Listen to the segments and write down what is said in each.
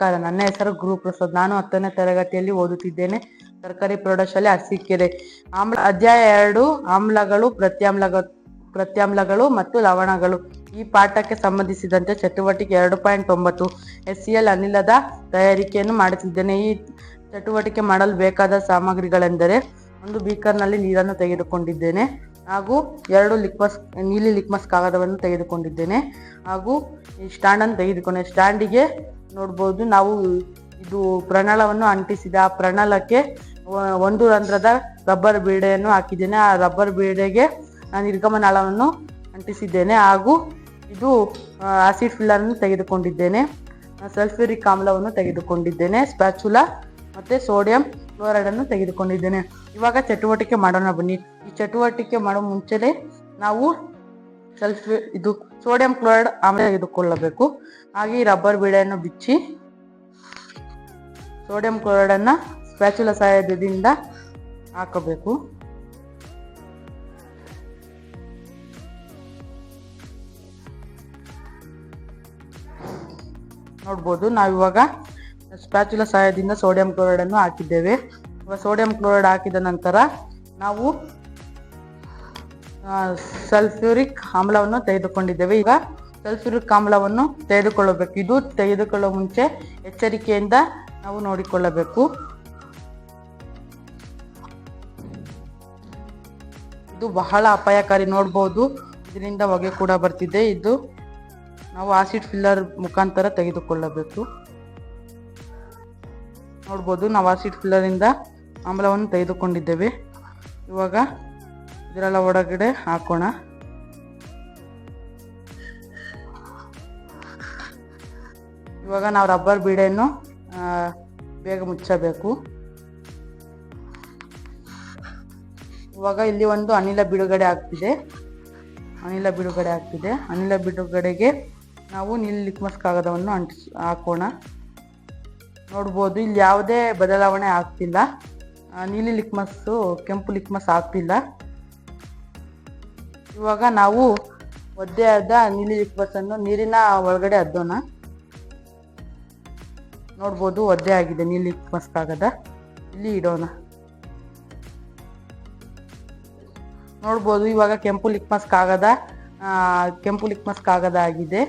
ನಮಸ್ಕಾರ. ನನ್ನ ಹೆಸರು ಗುರು ಪ್ರಸಾದ್. ನಾನು ಹತ್ತನೇ ತರಗತಿಯಲ್ಲಿ ಓದುತ್ತಿದ್ದೇನೆ. ಸರ್ಕಾರಿ ಪ್ರೌಢಶಾಲೆ ಅರಸೀಕೆರೆ. ಆಮ್ಲ, ಅಧ್ಯಾಯ ಎರಡು, ಆಮ್ಲಗಳು ಪ್ರತ್ಯಾಮ್ಲಗಳು ಪ್ರತ್ಯಾಮ್ಲಗಳು ಮತ್ತು ಲವಣಗಳು. ಈ ಪಾಠಕ್ಕೆ ಸಂಬಂಧಿಸಿದಂತೆ ಚಟುವಟಿಕೆ ಎರಡು ಪಾಯಿಂಟ್ ಒಂಬತ್ತು. ಎಸ್ ಸಿ ಎಲ್ ಅನಿಲದ ತಯಾರಿಕೆಯನ್ನು ಮಾಡುತ್ತಿದ್ದೇನೆ. ಈ ಚಟುವಟಿಕೆ ಮಾಡಲು ಬೇಕಾದ ಸಾಮಗ್ರಿಗಳೆಂದರೆ ಒಂದು ಬೀಕರ್ನಲ್ಲಿ ನೀರನ್ನು ತೆಗೆದುಕೊಂಡಿದ್ದೇನೆ ಹಾಗೂ ಎರಡು ಲಿಕ್ಮಸ್ ನೀಲಿ ಲಿಕ್ಮಸ್ ಕಾಗದವನ್ನು ತೆಗೆದುಕೊಂಡಿದ್ದೇನೆ ಹಾಗೂ ಈ ಸ್ಟ್ಯಾಂಡನ್ನು ತೆಗೆದುಕೊಂಡೆ ಸ್ಟ್ಯಾಂಡಿಗೆ ನೋಡ್ಬೋದು. ನಾವು ಇದು ಪ್ರಣಳವನ್ನು ಅಂಟಿಸಿದ ಆ ಪ್ರಣಳಕ್ಕೆ ಒಂದು ರಂಧ್ರದ ರಬ್ಬರ್ ಬೀಡೆಯನ್ನು ಹಾಕಿದ್ದೇನೆ. ಆ ರಬ್ಬರ್ ಬೀಡೆಗೆ ನಾನು ನಿರ್ಗಮನಾಳವನ್ನು ಅಂಟಿಸಿದ್ದೇನೆ ಹಾಗೂ ಇದು ಆಸಿಡ್ ಫಿಲ್ಲರನ್ನು ತೆಗೆದುಕೊಂಡಿದ್ದೇನೆ. ಸಲ್ಫ್ಯೂರಿಕ್ ಆಮ್ಲವನ್ನು ತೆಗೆದುಕೊಂಡಿದ್ದೇನೆ. ಸ್ಪ್ಯಾಚುಲಾ ಮತ್ತು ಸೋಡಿಯಂ ಕ್ಲೋರೈಡ್ ಅನ್ನು ತೆಗೆದುಕೊಂಡಿದ್ದೇನೆ. ಇವಾಗ ಚಟುವಟಿಕೆ ಮಾಡೋಣ ಬನ್ನಿ. ಈ ಚಟುವಟಿಕೆ ಮಾಡೋ ಮುಂಚೆನೆ ನಾವು ಸಲ್ಫ್ಯೂ ಇದು ಸೋಡಿಯಂ ಕ್ಲೋರೈಡ್ ಆಮೇಲೆ ತೆಗೆದುಕೊಳ್ಳಬೇಕು. ಹಾಗೆ ಈ ರಬ್ಬರ್ ಬೀಡೆಯನ್ನು ಬಿಚ್ಚಿ, ಸೋಡಿಯಂ ಕ್ಲೋರೈಡನ್ನು ಸ್ಪ್ಯಾಚುಲ ಸಹಾಯದಿಂದ ಹಾಕಬೇಕು. ನೋಡ್ಬೋದು, ನಾವಿವಾಗ ಸ್ಪ್ಯಾಚುಲ ಸಹಾಯದಿಂದ ಸೋಡಿಯಂ ಕ್ಲೋರೈಡನ್ನು ಹಾಕಿದ್ದೇವೆ. ಇವಾಗ ಸೋಡಿಯಂ ಕ್ಲೋರೈಡ್ ಹಾಕಿದ ನಂತರ ನಾವು ಸಲ್ಫ್ಯೂರಿಕ್ ಆಮ್ಲವನ್ನು ತೆಗೆದುಕೊಂಡಿದ್ದೇವೆ. ಈಗ ಸಲ್ಫ್ಯೂರಿಕ್ ಆಮ್ಲವನ್ನು ತೆಗೆದುಕೊಳ್ಳಬೇಕು. ಇದು ತೆಗೆದುಕೊಳ್ಳೋ ಮುಂಚೆ ಎಚ್ಚರಿಕೆಯಿಂದ ನಾವು ನೋಡಿಕೊಳ್ಳಬೇಕು. ಇದು ಬಹಳ ಅಪಾಯಕಾರಿ ನೋಡ್ಬೋದು. ಇದರಿಂದ ಹೊಗೆ ಕೂಡ ಬರ್ತಿದೆ. ಇದು ನಾವು ಆಸಿಡ್ ಫಿಲ್ಲರ್ ಮುಖಾಂತರ ತೆಗೆದುಕೊಳ್ಳಬೇಕು. ನೋಡ್ಬೋದು. ನಾವು ಆಸಿಡ್ ಫಿಲ್ಲರಿಂದ ಆಮ್ಲವನ್ನು ತೆಗೆದುಕೊಂಡಿದ್ದೇವೆ. ಇವಾಗ ಇದರೆಲ್ಲ ಒಳಗಡೆ ಹಾಕೋಣ. ಇವಾಗ ನಾವು ರಬ್ಬರ್ ಬೀಡೆಯನ್ನು ಬೇಗ ಮುಚ್ಚಬೇಕು. ಇವಾಗ ಇಲ್ಲಿ ಒಂದು ಅನಿಲ ಬಿಡುಗಡೆ ಆಗ್ತಿದೆ. ಅನಿಲ ಬಿಡುಗಡೆ ಆಗ್ತಿದೆ. ಅನಿಲ ಬಿಡುಗಡೆಗೆ ನಾವು ನೀಲಿ ಲಿಕ್ಮಸ್ ಕಾಗದವನ್ನು ಅಂಟಿಸ್, ಹಾಕೋಣ. ನೋಡ್ಬೋದು, ಇಲ್ಲಿ ಯಾವುದೇ ಬದಲಾವಣೆ ಆಗ್ತಿಲ್ಲ. ನೀಲಿ ಲಿಕ್ಮಸ್ಸು ಕೆಂಪು ಲಿಕ್ಮಸ್ ಆಗ್ತಿಲ್ಲ. ಇವಾಗ ನಾವು ಒದ್ದೆ ಆದ ನೀಲಿ ಲಿಕ್ಮಸ್ ಅನ್ನು ನೀರಿನ ಒಳಗಡೆ ಅದ್ದೋಣ. ನೋಡ್ಬೋದು ಒದ್ದೆ ಆಗಿದೆ ನೀಲಿ ಲಿಕ್ಮಸ್ ಕಾಗದ ಇಲ್ಲಿ ಇಡೋಣ. ನೋಡ್ಬೋದು ಇವಾಗ ಕೆಂಪು ಲಿಕ್ಮಸ್ ಕಾಗದ ಆ, ಕೆಂಪು ಲಿಕ್ಮಸ್ ಕಾಗದ ಆಗಿದೆ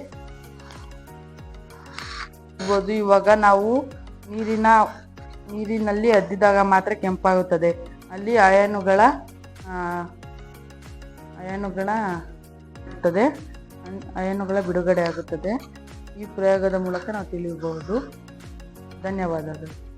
ನೋಡ್ಬೋದು ಇವಾಗ ನಾವು ನೀರಿನ ನೀರಿನಲ್ಲಿ ಅದ್ದಿದಾಗ ಮಾತ್ರ ಕೆಂಪಾಗುತ್ತದೆ. ಅಲ್ಲಿ ಅಯಾನುಗಳ ಅಯನುಗಳ ಇರ್ತದೆ ಅಯನುಗಳ ಬಿಡುಗಡೆ ಆಗುತ್ತದೆ. ಈ ಪ್ರಯೋಗದ ಮೂಲಕ ನಾವು ತಿಳಿಯಬಹುದು. ಧನ್ಯವಾದಗಳು.